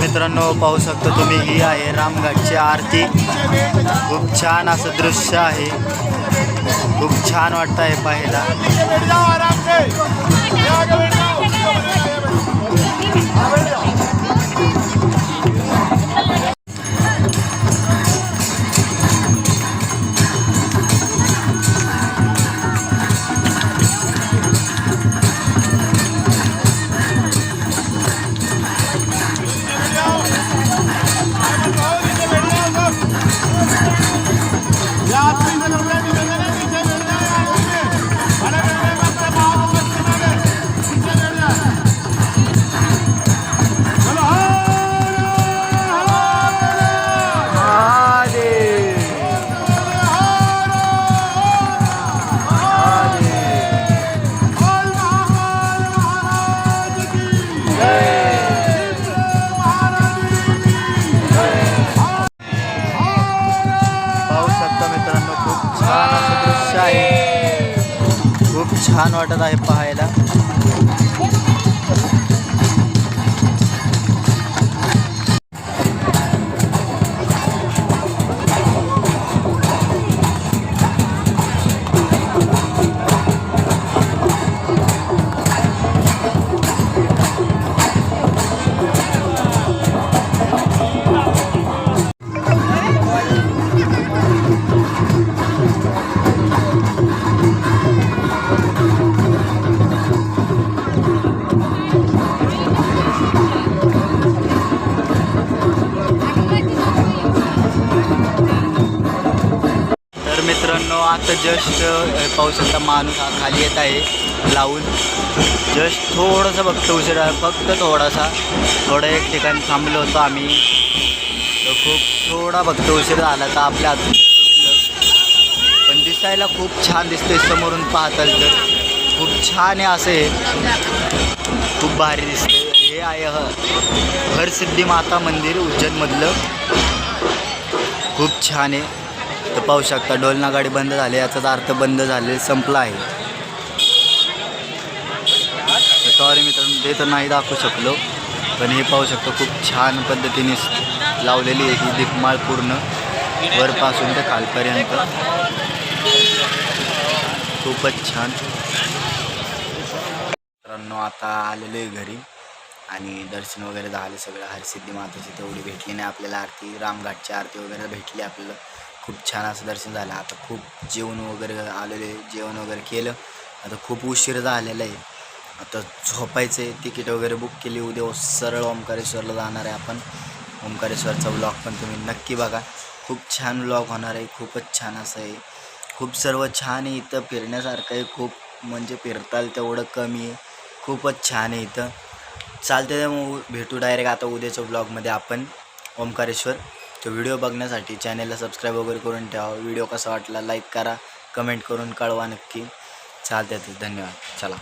मित्रांनो पाहू शकता तुम्ही ही आहे रामघाटची आरती. खूप छान असं दृश्य आहे. खूप छान वाटतं आहे पाहायला खूप छान वाटत आहे पाहायला. मित्रांनो आता जस्ट पाहू शकता माणूस हा खाली येत आहे. लावून जस्ट थोडंसं बघतो उशीर फक्त थोडासा. थोडं एक ठिकाणी थांबलो होतो आम्ही. खूप थोडा बघतो उशीर झाला तर आपल्या हातून पण दिसायला खूप छान दिसतंय समोरून पाहताल तर. खूप छान आहे असं. आहे खूप भारी दिसतंय. हे आहे हरसिद्धी माता मंदिर उज्जैनमधलं. खूप छान आहे. इथं पाहू शकता डोलना गाडी बंद झाली याचाच अर्थ बंद झाले संपला आहे. सॉरी मित्रांनो ते तर नाही दाखवू शकलो पण हे पाहू शकतो खूप छान पद्धतीने लावलेली आहे ही दिपमाळ पूर्ण वरपासून ते खालपर्यंत. खूपच छान. मित्रांनो आता आलेलो आहे घरी आणि दर्शन वगैरे झालं सगळं हरसिद्धी माताची तेवढी भेटली नाही आपल्याला आरती रामघाटची आरती वगैरे भेटली आपल्याला. खूप छान असं दर्शन झालं. आता खूप जेवण वगैरे आलेले जेवण वगैरे केलं. आता खूप उशीर झालेला आहे. आता झोपायचं आहे तिकीट वगैरे बुक केली. उद्या सरळ ओंकारेश्वरला जाणार आहे आपण. ओंकारेश्वरचा ब्लॉग पण तुम्ही नक्की बघा. खूप छान ब्लॉग होणार आहे. खूपच छान असं आहे. खूप सर्व छान आहे इथं. फिरण्यासारखं आहे. खूप म्हणजे फिरताल तेवढं कमी आहे. खूपच छान आहे इथं. चालते तर मग. भेटू डायरेक्ट आता उद्याच्या ब्लॉगमध्ये आपण. ओंकारेश्वर. तो व्हिडिओ बघण्यासाठी चॅनेलला सबस्क्राईब वगैरे करून ठेवा. व्हिडिओ कसा वाटला लाईक करा कमेंट करून कळवा नक्की. चालते धन्यवाद. चला.